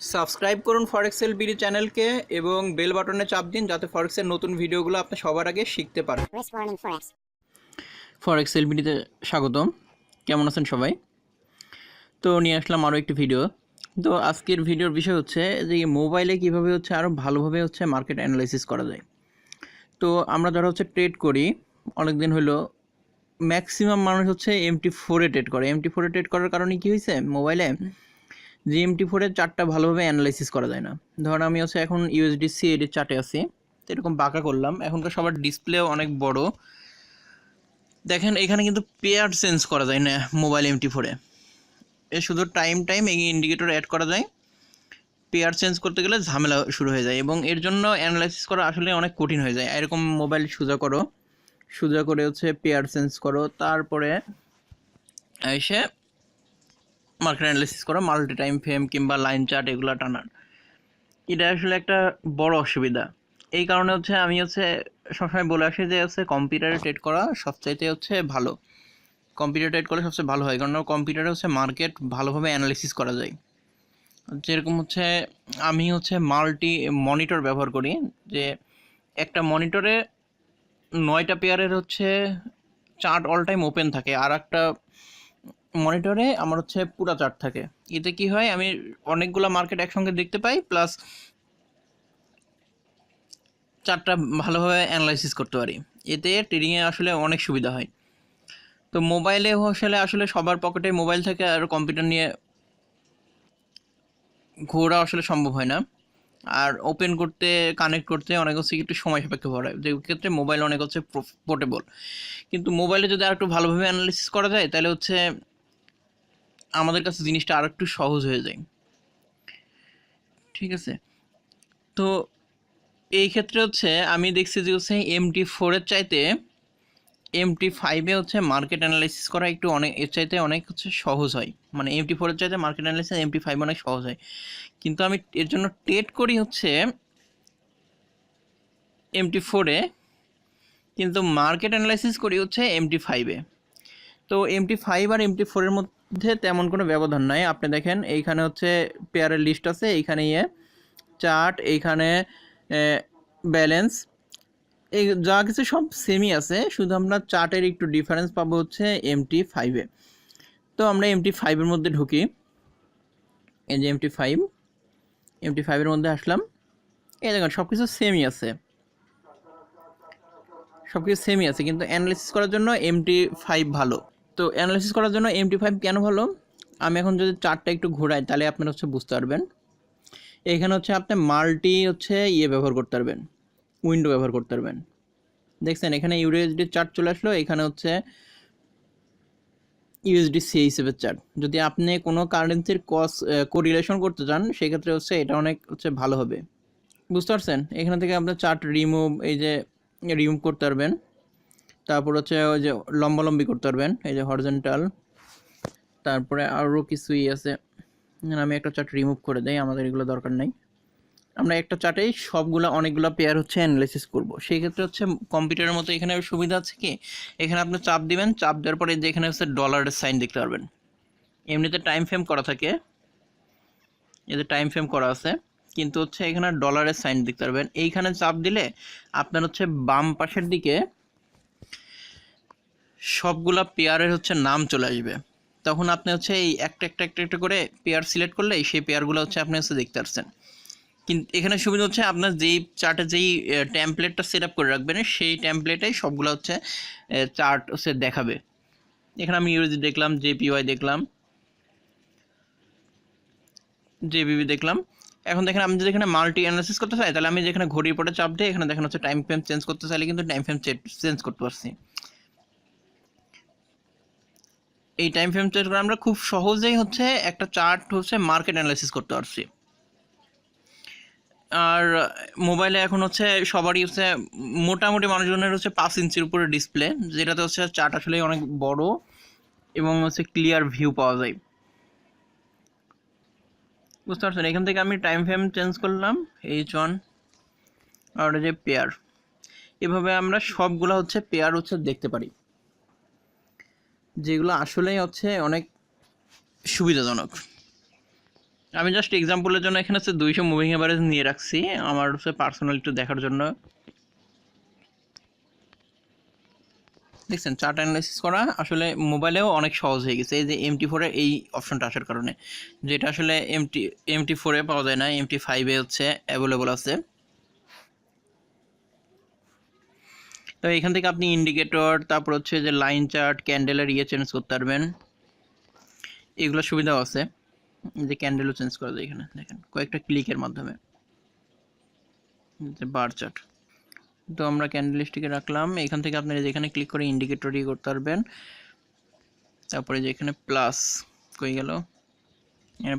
Subscribe করুন ফরেক্সেল BD চ্যানেলকে এবং বেল বাটনে চাপ দিন যাতে ফরেক্সের নতুন ভিডিওগুলো আপনি সবার আগে শিখতে পারেন। Warning forex. স্বাগতম। কেমন আছেন সবাই? তো নিয়ে আসলাম আরও একটি ভিডিও। তো আজকের ভিডিওর বিষয় হচ্ছে যে মোবাইলে কীভাবে হচ্ছে আরও ভালোভাবে হচ্ছে মার্কেট অ্যানালাইসিস করা যায়। তো আমরা যারা হচ্ছে ট্রেড করি অনেক দিন হলো ম্যাক্সিমাম মানুষ হচ্ছে এমটি ফোরে ট্রেড করে। এমটি ফোরে ট্রেড করার কারণে কী হয়েছে মোবাইলে যে এমটি ফোরের চার্টটা ভালোভাবে অ্যানালাইসিস করা যায় না। ধরুন আমি হচ্ছে এখন ইউএসডি সিএডির চার্টে আছি, তো এরকম বাঁকা করলাম। এখনকার সবার ডিসপ্লেও অনেক বড়। দেখেন, এখানে কিন্তু পেয়ার চেঞ্জ করা যায় না মোবাইল এমটি ফোরে এ। শুধু টাইম টাইম এই ইন্ডিকেটর অ্যাড করা যায়। পেয়ার চেঞ্জ করতে গেলে ঝামেলা শুরু হয়ে যায় এবং এর জন্য অ্যানালাইসিস করা আসলে অনেক কঠিন হয়ে যায়। এরকম মোবাইল সোজা করো, সোজা করে হচ্ছে পেয়ার চেঞ্জ করো। তারপরে এসে মার্কেট অ্যানালাইসিস করো মাল্টি টাইম ফ্রেম কিংবা লাইন চার্ট এগুলো টানার। এটা আসলে একটা বড় অসুবিধা। এই কারণে হচ্ছে আমি হচ্ছে সবসময় বলে আসি যে হচ্ছে কম্পিউটারে ট্রেড করা সবচাইতে হচ্ছে ভালো। কম্পিউটার ট্রেড করলে সবচেয়ে ভালো হয় কারণ কম্পিউটারে হচ্ছে মার্কেট ভালোভাবে অ্যানালিসিস করা যায়। যেরকম হচ্ছে আমি হচ্ছে মাল্টি মনিটর ব্যবহার করি, যে একটা মনিটরে নয়টা পেয়ারের হচ্ছে চার্ট অল টাইম ওপেন থাকে আর একটা মনিটরে আমার হচ্ছে পুরা চার্ট থাকে। এতে কি হয়, আমি অনেকগুলো মার্কেট একসঙ্গে দেখতে পাই প্লাস চার্টটা ভালোভাবে অ্যানালাইসিস করতে পারি। এতে ট্রেডিংয়ে আসলে অনেক সুবিধা হয়। তো মোবাইলে আসলে আসলে সবার পকেটে মোবাইল থেকে আর কম্পিউটার নিয়ে ঘোরা আসলে সম্ভব হয় না। আর ওপেন করতে কানেক্ট করতে অনেক হচ্ছে একটু সময় সাপেক্ষ হয় যে ক্ষেত্রে মোবাইল অনেক হচ্ছে পোর্টেবল কিন্তু মোবাইলে যদি আর একটু ভালোভাবে অ্যানালিসিস করা যায়, তাহলে হচ্ছে আমাদের কাছে জিনিসটা আর একটু সহজ হয়ে যায়। ঠিক আছে? তো এই ক্ষেত্রে হচ্ছে আমি দেখছি যে হচ্ছে এমটি ফোরের চাইতে এমটি ফাইভে হচ্ছে মার্কেট অ্যানালাইসিস করা একটু অনেক, এর চাইতে অনেক হচ্ছে সহজ হয়। মানে এমটি ফোরের চাইতে মার্কেট অ্যানালাইসিস এমটি ফাইভ অনেক সহজ হয়। কিন্তু আমি এর জন্য টেট করি হচ্ছে এমটি ফোরে কিন্তু মার্কেট অ্যানালাইসিস করি হচ্ছে এমটি ফাইভে তো এমটি ফাইভ আর এমটি ফোরের মধ্যে তেমন কোনো ব্যবধান নাই। আপনি দেখেন, এইখানে হচ্ছে পেয়ারের লিস্ট আছে, এইখানে ইয়ে চার্ট এইখানে ব্যালেন্স এই যা কিছু সব সেমই আছে, শুধু আমরা চার্টের একটু ডিফারেন্স পাবো হচ্ছে এমটি ফাইভে তো আমরা এমটি ফাইভের মধ্যে ঢুকি। এই যে এমটি ফাইভ এমটি ফাইভের মধ্যে আসলাম। এই দেখুন সব কিছু সেমই আছে। সব কিছু সেমই আছে, কিন্তু অ্যানালিসিস করার জন্য এমটি ফাইভ ভালো। তো অ্যানালিসিস করার জন্য এমটি ফাইভ কেন ভালো? আমি এখন যদি চার্টটা একটু ঘোরাই, তাহলে আপনারা হচ্ছে বুঝতে পারবেন। এখানে হচ্ছে আপনি মাল্টি হচ্ছে ইয়ে ব্যবহার করতে পারবেন উইন্ডো ব্যবহার করতে পারবেন। দেখছেন, এখানে ইউএসডি চার্ট চলে আসলো, এখানে হচ্ছে ইউএসডি সি হিসেবের চার্ট যদি আপনি কোনো কারেন্সির কস কোরিলেশন করতে চান, সেক্ষেত্রে হচ্ছে এটা অনেক হচ্ছে ভালো হবে। বুঝতে পারছেন? এখান থেকে আপনার চার্ট রিমুভ এই যে রিমুভ করতে পারবেন। তারপর হচ্ছে ওই যে লম্বালম্বি করতে পারবেন, এই যে হরজেন্টাল তারপরে আরও কিছুই আছে। আমি একটা চার্ট রিমুভ করে দেই, আমাদের এগুলো দরকার নাই। আমরা একটা চার্টেই সবগুলো অনেকগুলো পেয়ার হচ্ছে অ্যানালাইসিস করব। সেই ক্ষেত্রে হচ্ছে কম্পিউটারের মতো এখানে সুবিধা আছে কি? এখানে আপনি চাপ দিবেন, চাপ দেওয়ার পরে যে এখানে হচ্ছে ডলারের সাইন দেখতে পারবেন। এমনিতে টাইম ফ্রেম করা থাকে। এতে টাইম ফ্রেম করা আছে। কিন্তু হচ্ছে এখানে ডলারের সাইন দেখতে পারবেন। এইখানে চাপ দিলে আপনার হচ্ছে বাম পাশের দিকে সবগুলা পেয়ারের হচ্ছে নাম চলে আসবে। তখন আপনি হচ্ছে এই একটা একটা একটা একটা করে পেয়ার সিলেক্ট করলে সেই পেয়ারগুলো হচ্ছে আপনি হচ্ছে দেখতে পাচ্ছেন কিন্তু এখানে সুবিধা হচ্ছে আপনার যেই চার্টে যেই ট্যাম্পলেটটা সেট আপ করে রাখবেন, সেই ট্যাম্পলেটেই সবগুলো হচ্ছে চার্ট হচ্ছে দেখাবে। এখানে আমি ইউএসডি দেখলাম জেপিওয়াই দেখলাম জেবিবি দেখলাম। এখন দেখেন আমি যদি এখানে মাল্টি অ্যানালাইসিস করতে চাই, তাহলে আমি যেখানে ঘড়ির পরে চাপ দিয়ে এখানে দেখেন হচ্ছে টাইম ফ্রেম চেঞ্জ করতে চাইলে কিন্তু টাইম ফ্রেম চেঞ্জ করতে পারছি। এই টাইম ফ্রেম চেঞ্জ করে আমরা খুব সহজেই হচ্ছে একটা চার্ট হচ্ছে মার্কেট অ্যানালাইসিস করতে পারছি। আর মোবাইলে এখন হচ্ছে সবারই হচ্ছে মোটামুটি মানুষজনের হচ্ছে পাঁচ ইঞ্চির উপরে ডিসপ্লে যেটাতে হচ্ছে চার্ট আসলে অনেক বড় এবং হচ্ছে ক্লিয়ার ভিউ পাওয়া যায়। বুঝতে পারছেন? এখান থেকে আমি টাইম ফ্রেম চেঞ্জ করলাম এইচ ওয়ান আর যে পেয়ার এভাবে আমরা সবগুলো হচ্ছে পেয়ার হচ্ছে দেখতে পারি। যেগুলো আসলেই হচ্ছে অনেক সুবিধাজনক। আমি জাস্ট এক্সাম্পলের জন্য এখানে হচ্ছে দুইশো মুভিং এভারেজ নিয়ে রাখছি, আমার হচ্ছে পার্সোনাল একটু দেখার জন্য। দেখছেন চার্ট অ্যানালাইসিস করা আসলে মোবাইলেও অনেক সহজ হয়ে গেছে, এই যে এমটি ফোরে এই অপশনটা আসার কারণে। যেটা আসলে এমটি এমটি ফোরে পাওয়া যায় না এমটি ফাইভে হচ্ছে অ্যাভেলেবল আছে। তো এখান থেকে আপনি ইন্ডিকেটর তারপর হচ্ছে যে লাইন চার্ট ক্যান্ডেলের ইয়ে চেঞ্জ করতে পারবেন। এগুলো সুবিধাও আছে। যে ক্যান্ডেলও চেঞ্জ করা যায় এখানে, দেখেন, কয়েকটা ক্লিকের মাধ্যমে। বার চার্ট তো আমরা ক্যান্ডেল স্টিকে রাখলাম। এখান থেকে আপনি যেখানে ক্লিক করে ইন্ডিকেটর ইয়ে করতে পারবেন। তারপরে যে এখানে প্লাস কই গেল?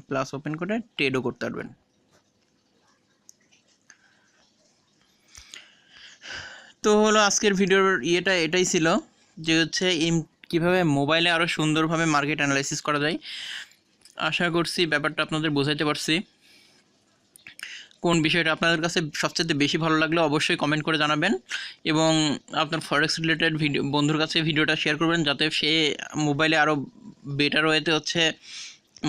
প্লাস ওপেন করে ট্রেডও করতে পারবেন। তো হলো আজকের ভিডিওর ইয়েটা এটাই ছিল যে হচ্ছে ইম কীভাবে মোবাইলে আরও সুন্দরভাবে মার্কেট অ্যানালাইসিস করা যায়। আশা করছি ব্যাপারটা আপনাদের বোঝাইতে পারছি। কোন বিষয়টা আপনাদের কাছে সবচেয়ে বেশি ভালো লাগলে অবশ্যই কমেন্ট করে জানাবেন এবং আপনার ফরেক্স রিলেটেড ভিডিও বন্ধুর কাছে ভিডিওটা শেয়ার করবেন যাতে সে মোবাইলে আরও বেটার ওয়েতে হচ্ছে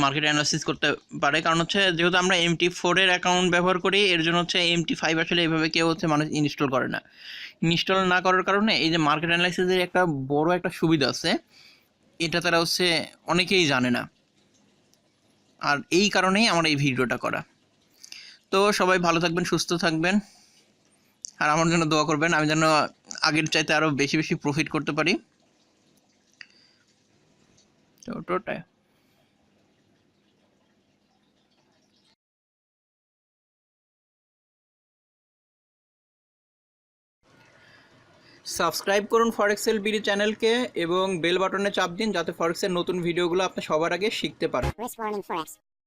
মার্কেট অ্যানালাইসিস করতে পারে। কারণ হচ্ছে যেহেতু আমরা এমটি ফোরের অ্যাকাউন্ট ব্যবহার করি, এর জন্য হচ্ছে এমটি ফাইভ আসলে এইভাবে কেউ হচ্ছে মানুষ ইনস্টল করে না। ইনস্টল না করার কারণে এই যে মার্কেট অ্যানালাইসিসের একটা বড় একটা সুবিধা আছে, এটা তারা হচ্ছে অনেকেই জানে না। আর এই কারণেই আমার এই ভিডিওটা করা। তো সবাই ভালো থাকবেন, সুস্থ থাকবেন। আর আমার জন্য দোয়া করবেন, আমি যেন আগের চাইতে আরও বেশি বেশি প্রফিট করতে পারি। তো টোটাই সাবস্ক্রাইব করুন ফরেক্সেল বিডি চ্যানেলকে এবং বেল বাটনে চাপ দিন যাতে ফরেক্সের নতুন ভিডিওগুলো আপনি সবার আগে শিখতে পারেন.